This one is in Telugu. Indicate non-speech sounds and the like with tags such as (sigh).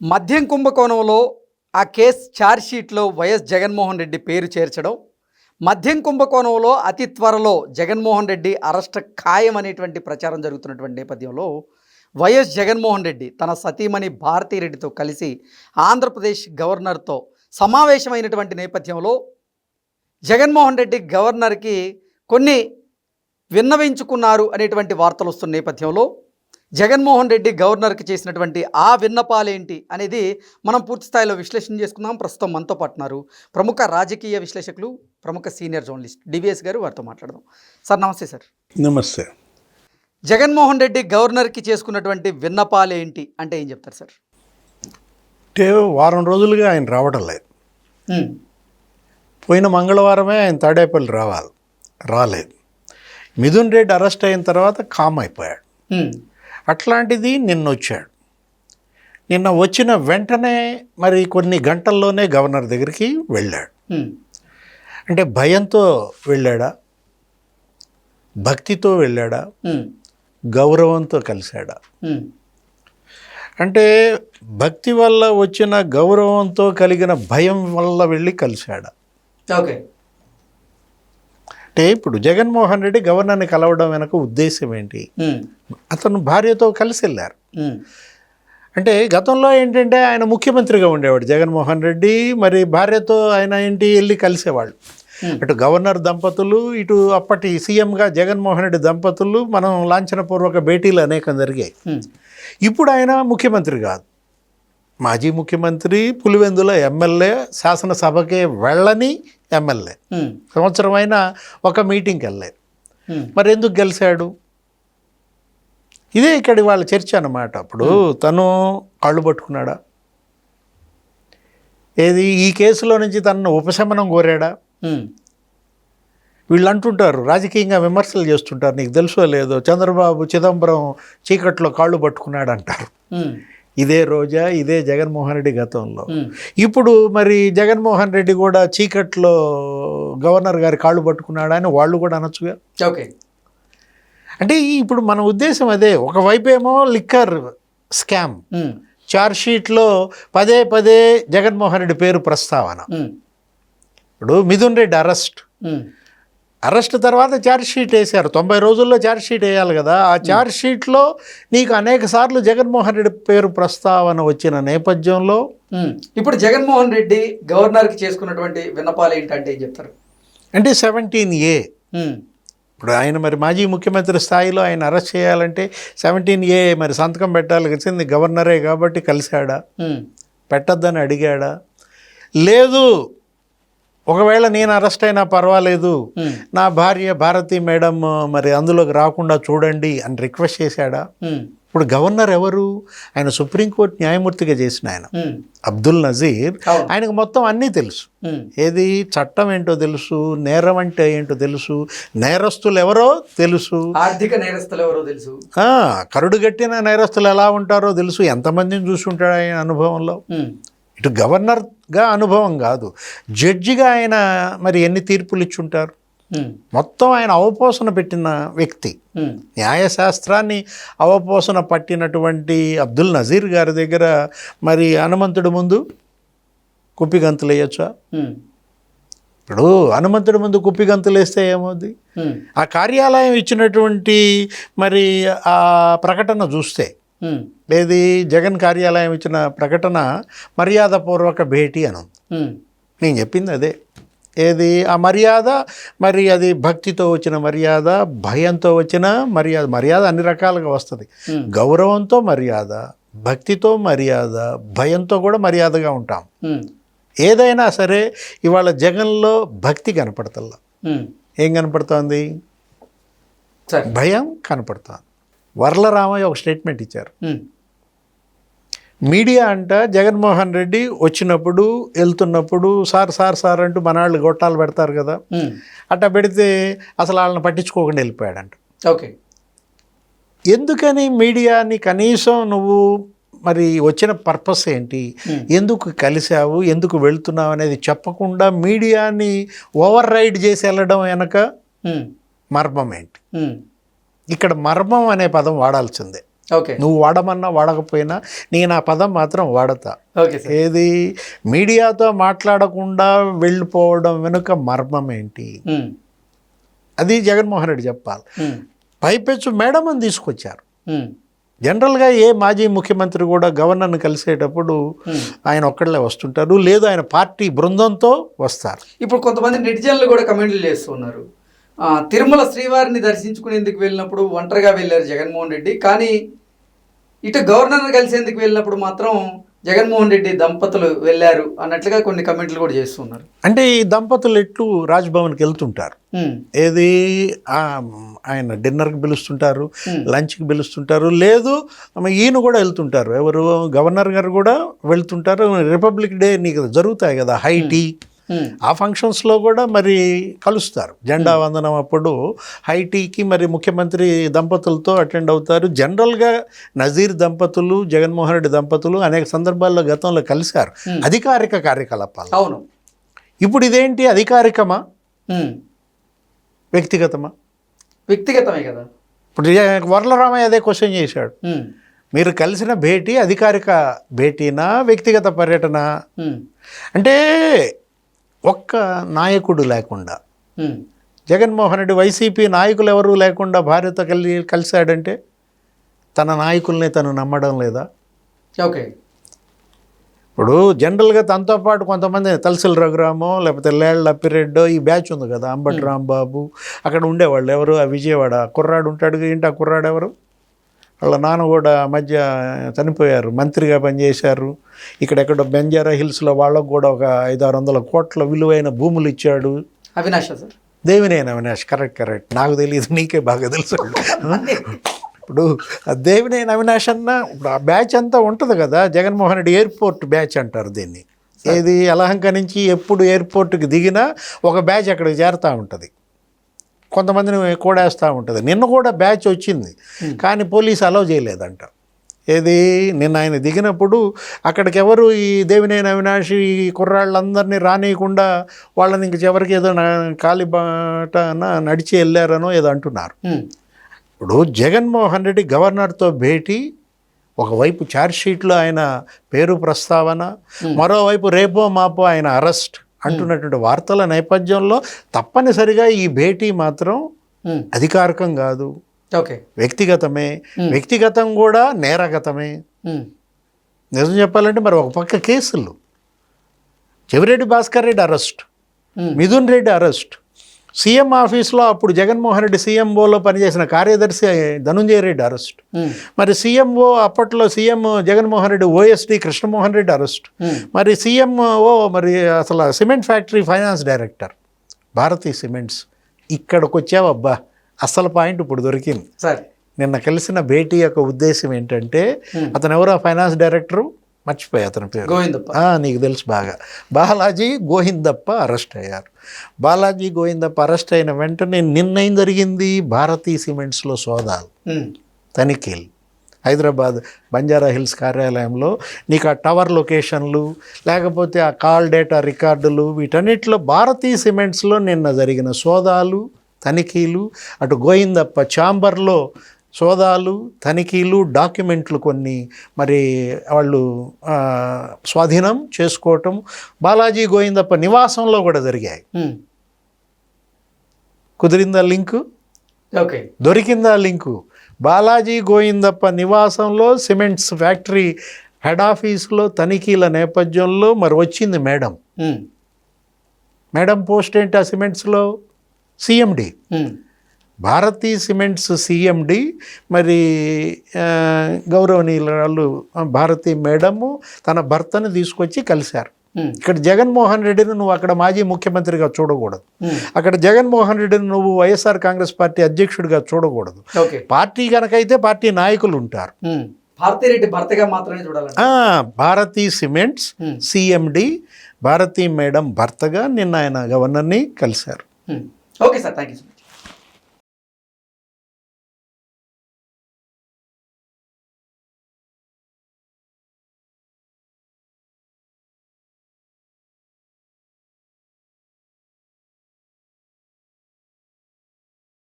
మద్యం కుంభకోణంలో ఆ కేసు ఛార్జ్షీట్లో వైఎస్ జగన్మోహన్ రెడ్డి పేరు చేర్చడం మద్యం కుంభకోణంలో అతి త్వరలో జగన్మోహన్ రెడ్డి అరెస్ట్ ఖాయం అనేటువంటి ప్రచారం జరుగుతున్నటువంటి నేపథ్యంలో వైఎస్ జగన్మోహన్ రెడ్డి తన సతీమణి భారతీరెడ్డితో కలిసి ఆంధ్రప్రదేశ్ గవర్నర్తో సమావేశమైనటువంటి నేపథ్యంలో జగన్మోహన్ రెడ్డి గవర్నర్కి కొన్ని విన్నవించుకున్నారు అనేటువంటి వార్తలు వస్తున్న నేపథ్యంలో జగన్మోహన్ రెడ్డి గవర్నర్కి చేసినటువంటి ఆ విన్నపాలేంటి అనేది మనం పూర్తి స్థాయిలో విశ్లేషణ చేసుకుందాం. ప్రస్తుతం మనతో పాటున్నారు ప్రముఖ రాజకీయ విశ్లేషకులు ప్రముఖ సీనియర్ జర్నలిస్ట్ డివిఎస్ గారు. వారితో మాట్లాడదాం. సార్ నమస్తే సార్. నమస్తే. జగన్మోహన్ రెడ్డి గవర్నర్కి చేసుకున్నటువంటి విన్నపాలేంటి అంటే ఏం చెప్తారు సార్? అంటే వారం రోజులుగా ఆయన రావడం లేదు. పోయిన మంగళవారమే ఆయన తాడేపల్లి రావాలి రాలేదు. మిథున్ రెడ్డి అరెస్ట్ అయిన తర్వాత కామ్ అయిపోయాడు. అట్లాంటిది నిన్న వచ్చాడు నిన్న వచ్చిన వెంటనే మరి కొన్ని గంటల్లోనే గవర్నర్ దగ్గరికి వెళ్ళాడు. అంటే భయంతో వెళ్ళాడా? భక్తితో వెళ్ళాడా? గౌరవంతో కలిశాడా? అంటే భక్తి వల్ల వచ్చిన గౌరవంతో కలిగిన భయం వల్ల వెళ్ళి కలిశాడా? ఓకే. అంటే ఇప్పుడు జగన్మోహన్ రెడ్డి గవర్నర్ని కలవడం వెనక ఉద్దేశం ఏంటి? అతను భార్యతో కలిసి వెళ్ళారు. అంటే గతంలో ఏంటంటే ఆయన ముఖ్యమంత్రిగా ఉండేవాడు జగన్మోహన్ రెడ్డి మరి భార్యతో ఆయన ఏంటి వెళ్ళి కలిసేవాళ్ళు. అటు గవర్నర్ దంపతులు ఇటు అప్పటి సీఎంగా జగన్మోహన్ రెడ్డి దంపతులు మనం లాంఛనపూర్వక భేటీలు అనేకం జరిగాయి. ఇప్పుడు ఆయన ముఖ్యమంత్రి కాదు. మాజీ ముఖ్యమంత్రి పులివెందుల ఎమ్మెల్యే శాసనసభకే వెళ్ళని ఎమ్మెల్యే. సంవత్సరం అయినా ఒక మీటింగ్కి వెళ్ళలేదు. మరి ఎందుకు గెలిచాడు? ఇదే ఇక్కడ వాళ్ళ చర్చ అన్నమాట. అప్పుడు తను కాళ్ళు పట్టుకున్నాడా? ఏది? ఈ కేసులో నుంచి తనను ఉపశమనం కోరాడా? వీళ్ళు అంటుంటారు రాజకీయంగా విమర్శలు చేస్తుంటారు. నీకు తెలుసో లేదో? చంద్రబాబు చిదంబరం చీకట్లో కాళ్ళు పట్టుకున్నాడు అంటారు ఇదే రోజా ఇదే జగన్మోహన్ రెడ్డి గతంలో. ఇప్పుడు మరి జగన్మోహన్ రెడ్డి కూడా చీకట్లో గవర్నర్ గారి కాళ్ళు పట్టుకున్నాడా అని వాళ్ళు కూడా అనొచ్చుగా ఓకే. అంటే ఇప్పుడు మన ఉద్దేశం అదే ఒకవైపు ఏమో లిక్కర్ స్కామ్. షీట్లో పదే పదే జగన్మోహన్ రెడ్డి పేరు ప్రస్తావన. ఇప్పుడు మిథున్ రెడ్డి అరెస్ట్. అరెస్ట్ తర్వాత ఛార్జ్ షీట్ వేశారు. తొంభై రోజుల్లో ఛార్జ్ షీట్ వేయాలి కదా. ఆ ఛార్జ్ షీట్లో నీకు అనేక సార్లు జగన్మోహన్ రెడ్డి పేరు ప్రస్తావన వచ్చిన నేపథ్యంలో. ఇప్పుడు జగన్మోహన్ రెడ్డి గవర్నర్కి చేసుకున్నటువంటి విన్నపాలు ఏంటంటే ఏం చెప్తారు? అంటే సెవెంటీన్ ఏ ఇప్పుడు ఆయన మరి మాజీ ముఖ్యమంత్రి స్థాయిలో ఆయన అరెస్ట్ చేయాలంటే సెవెంటీన్ ఏ మరి సంతకం పెట్టాలి వచ్చింది గవర్నరే కాబట్టి కలిశాడా? పెట్టొద్దని అడిగాడా? లేదు ఒకవేళ నేను అరెస్ట్ అయినా పర్వాలేదు. నా భార్య భారతి మేడం మరి అందులోకి రాకుండా చూడండి అని రిక్వెస్ట్ చేశాడా? ఇప్పుడు గవర్నర్ ఎవరు? ఆయన సుప్రీంకోర్టు న్యాయమూర్తిగా చేసిన ఆయన. అబ్దుల్ నజీర్. ఆయనకు మొత్తం అన్నీ తెలుసు. ఏది? చట్టం ఏంటో తెలుసు? నేరం అంటే ఏంటో తెలుసు? నేరస్తులు ఎవరో తెలుసు. ఆర్థిక నేరస్తులు ఎవరో తెలుసు. కరుడుగట్టిన నేరస్తులు ఎలా ఉంటారో తెలుసు. ఎంతమందిని చూసుంటాడు ఆయన అనుభవంలో? ఇటు గవర్నర్గా అనుభవం కాదు. జడ్జిగా ఆయన మరి ఎన్ని తీర్పులు ఇచ్చుంటారు? ఉమ్, మొత్తం ఆయన అవపోసన పెట్టిన వ్యక్తి. న్యాయశాస్త్రాన్ని అవపోసన పట్టినటువంటి అబ్దుల్ నజీర్ గారి దగ్గర మరి హనుమంతుడి ముందు కుప్పిగంతులు వేయచ్చా ఇప్పుడు హనుమంతుడి ముందు కుప్పిగంతులు వేస్తే ఏమవుద్ది ఆ కార్యాలయం ఇచ్చినటువంటి మరి ఆ ప్రకటన చూస్తే ఏది? జగన్ కార్యాలయం ఇచ్చిన ప్రకటన మర్యాదపూర్వక భేటీ అని. నేను చెప్పింది అదే. ఏది? ఆ మర్యాద మరి అది భక్తితో వచ్చిన మర్యాద భయంతో వచ్చిన మర్యాద మర్యాద అన్ని రకాలుగా వస్తుంది. గౌరవంతో మర్యాద భక్తితో మర్యాద భయంతో కూడా మర్యాదగా ఉంటాం. ఏదైనా సరే ఇవాళ జగన్లో భక్తి కనపడతల్లా. ఏం కనపడుతోంది? సరే. భయం కనపడుతోంది. వరలరామయ్య ఒక స్టేట్మెంట్ ఇచ్చారు. మీడియా అంట జగన్మోహన్ రెడ్డి వచ్చినప్పుడు వెళ్తున్నప్పుడు సార్ సార్ సార్ అంటూ మనాళ్ళు గొట్టాలు పెడతారు కదా. అట్లా పెడితే అసలు వాళ్ళని పట్టించుకోకుండా వెళ్ళిపోయాడంట. ఓకే. ఎందుకని మీడియాని కనీసం నువ్వు మరి వచ్చిన పర్పస్ ఏంటి. ఎందుకు కలిసావు ఎందుకు వెళ్తున్నావు అనేది చెప్పకుండా మీడియాని ఓవర్ రైడ్ చేసి వెళ్ళడం వెనక మర్మం ఏంటి? ఇక్కడ మర్మం అనే పదం వాడాల్సిందే. ఓకే. నువ్వు వాడమన్నా వాడకపోయినా నేను ఆ పదం మాత్రం వాడతా. ఏది? మీడియాతో మాట్లాడకుండా వెళ్ళిపోవడం వెనుక మర్మం ఏంటి? అది జగన్మోహన్ రెడ్డి చెప్పాలి. పైపెచ్చు మేడం అని తీసుకొచ్చారు జనరల్గా ఏ మాజీ ముఖ్యమంత్రి కూడా గవర్నర్ని కలిసేటప్పుడు. ఆయన ఒక్కళ్ళే వస్తుంటారు. లేదు ఆయన పార్టీ బృందంతో వస్తారు. ఇప్పుడు కొంతమంది నెటిజన్లు కూడా కమెంట్లు చేస్తున్నారు తిరుమల శ్రీవారిని దర్శించుకునేందుకు వెళ్ళినప్పుడు ఒంటరిగా వెళ్ళారు జగన్మోహన్ రెడ్డి. కానీ ఇటు గవర్నర్ కలిసేందుకు వెళ్ళినప్పుడు మాత్రం జగన్మోహన్ రెడ్డి దంపతులు వెళ్ళారు అన్నట్లుగా కొన్ని కమెంట్లు కూడా చేస్తున్నారు. అంటే ఈ దంపతులు ఎట్లు రాజ్భవన్కి వెళ్తుంటారు. ఏది? ఆయన డిన్నర్కి పిలుస్తుంటారు. లంచ్కి పిలుస్తుంటారు లేదు ఈయన కూడా వెళ్తుంటారు. ఎవరు? గవర్నర్ గారు కూడా వెళ్తుంటారు. రిపబ్లిక్ డే నీకు జరుగుతాయి కదా హై టీ ఆ ఫంక్షన్స్లో కూడా మరి కలుస్తారు. జెండా వందనం అప్పుడు హై టీకి మరి ముఖ్యమంత్రి దంపతులతో అటెండ్ అవుతారు. జనరల్గా నజీర్ దంపతులు జగన్మోహన్ రెడ్డి దంపతులు అనేక సందర్భాల్లో గతంలో కలిశారు. Hmm. అధికారిక కార్యకలాపాలు అవును. ఇప్పుడు ఇదేంటి? అధికారికమా? వ్యక్తిగతమా? వ్యక్తిగతమే కదా. ఇప్పుడు వరలరామయ్య అదే క్వశ్చన్ చేశాడు. మీరు కలిసిన భేటీ అధికారిక భేటీనా వ్యక్తిగత పర్యటన? అంటే ఒక్క నాయకుడు లేకుండా. జగన్మోహన్ రెడ్డి వైసీపీ నాయకులు ఎవరు లేకుండా భార్యతో కలిసి కలిశాడంటే తన నాయకుల్ని తను నమ్మడం లేదా? ఓకే. ఇప్పుడు జనరల్గా తనతో పాటు కొంతమంది తలసిల రఘురామో లేకపోతే లేళ్ళ అప్పిరెడ్డో ఈ బ్యాచ్ ఉంది కదా అంబటి రాంబాబు అక్కడ ఉండేవాళ్ళు ఎవరు? ఆ విజయవాడ కుర్రాడు ఉంటాడు ఏంటి ఆ కుర్రాడు ఎవరు? వాళ్ళ నాన్న కూడా మధ్య చనిపోయారు మంత్రిగా పనిచేశారు. ఇక్కడెక్కడ బెంజారా హిల్స్లో వాళ్ళకు కూడా ఒక ఐదు ఆరు వందల కోట్ల విలువైన భూములు ఇచ్చాడు. Avinash sir. Devineni Avinash correct correct. నాకు తెలియదు నీకే బాగా తెలుసు. (laughs) ఇప్పుడు దేవినేని అవినాష్ అన్న ఇప్పుడు ఆ బ్యాచ్ అంతా ఉంటుంది కదా జగన్మోహన్ రెడ్డి ఎయిర్పోర్ట్ బ్యాచ్ అంటారు దీన్ని. ఏది యలహంక నుంచి ఎప్పుడు ఎయిర్పోర్ట్కి దిగినా ఒక బ్యాచ్ అక్కడికి చేరుతూ ఉంటుంది. కొంతమందిని కూడేస్తూ ఉంటుంది. నిన్న కూడా బ్యాచ్ వచ్చింది. కానీ పోలీసు అలౌ చేయలేదంట. ఏది? నిన్న ఆయన దిగినప్పుడు అక్కడికి ఎవరు ఈ దేవినేని అవినాష్ ఈ కుర్రాళ్ళందరినీ రానియకుండా వాళ్ళని ఇంక చివరికి ఏదో నా- కాలి బాటన నడిచి వెళ్ళారనో ఏదో అంటున్నారు. ఇప్పుడు జగన్మోహన్ రెడ్డి గవర్నర్తో భేటీ ఒకవైపు ఛార్జ్షీట్లో ఆయన పేరు ప్రస్తావన మరోవైపు రేపో మాపో ఆయన అరెస్ట్. అంటున్నటువంటి వార్తల నేపథ్యంలో తప్పనిసరిగా ఈ భేటీ మాత్రం అధికారికం కాదు. ఓకే. వ్యక్తిగతమే. వ్యక్తిగతం కూడా నేరగతమే. నిజం చెప్పాలంటే మరి ఒక పక్క కేసులు. Chevireddy Bhaskar Reddy arrest. Mithun Reddy arrest. CM ఆఫీస్లో అప్పుడు జగన్మోహన్ రెడ్డి సీఎంఓలో పనిచేసిన కార్యదర్శి ధనుంజయ రెడ్డి అరెస్ట్. ఉమ్, మరి సీఎంఓ అప్పట్లో CM Jaganmohan Reddy OSD Krishnamohan Reddy arrest. ఉమ్, మరి సీఎంఓ మరి అసలు cement factory finance director. Bharathi cements ఇక్కడికి వచ్చావబ్బా అసలు పాయింట్ ఇప్పుడు దొరికింది. సరే. నిన్న కలిసిన భేటీ యొక్క ఉద్దేశం ఏంటంటే అతను ఎవరో? Finance director? మర్చిపోయి అతని పేరు. గోవిందప్ప. నీకు తెలుసు బాగా. బాలాజీ గోహిందప్ప అరెస్ట్ అయ్యారు. బాలాజీ గోహిందప్ప అరెస్ట్ అయిన వెంటనే నిన్నేం జరిగింది? భారతీ సిమెంట్స్లో సోదాలు. తనిఖీలు. హైదరాబాద్ బంజారా హిల్స్ కార్యాలయంలో నీకు ఆ టవర్ లొకేషన్లు లేకపోతే ఆ కాల్ డేటా రికార్డులు వీటన్నిటిలో భారతీ సిమెంట్స్లో నిన్న జరిగిన సోదాలు తనిఖీలు అటు గోయిందప్ప ఛాంబర్లో సోదాలు తనిఖీలు డాక్యుమెంట్లు కొన్ని మరి వాళ్ళు స్వాధీనం చేసుకోవటం బాలాజీ గోయిందప్ప నివాసంలో కూడా జరిగాయి. ఉమ్, కుదిరిందా లింకు? ఓకే. దొరికిందా లింకు? బాలాజీ గోయిందప్ప నివాసంలో సిమెంట్స్ ఫ్యాక్టరీ హెడ్ ఆఫీస్లో తనిఖీల నేపథ్యంలో మరి వచ్చింది మేడం. ఉమ్, మేడం పోస్ట్ ఏంటి ఆ సిమెంట్స్లో? సిఎండి. ఉమ్, భారతీ సిమెంట్స్ సిఎండి మరి ఆ, భారతీ మేడము తన భర్తను తీసుకొచ్చి కలిశారు. ఇక్కడ జగన్మోహన్ రెడ్డిని నువ్వు అక్కడ మాజీ ముఖ్యమంత్రిగా చూడకూడదు. అక్కడ జగన్మోహన్ రెడ్డిని నువ్వు వైఎస్ఆర్ కాంగ్రెస్ పార్టీ అధ్యక్షుడిగా చూడకూడదు. పార్టీ కనుకైతే పార్టీ నాయకులు ఉంటారు. భారతిరెడ్డి భర్తగా మాత్రమే Bharathi cements. CMD Bharathi madam భర్తగా నిన్న ఆయన గవర్నర్ని కలిశారు. Okay sir thank you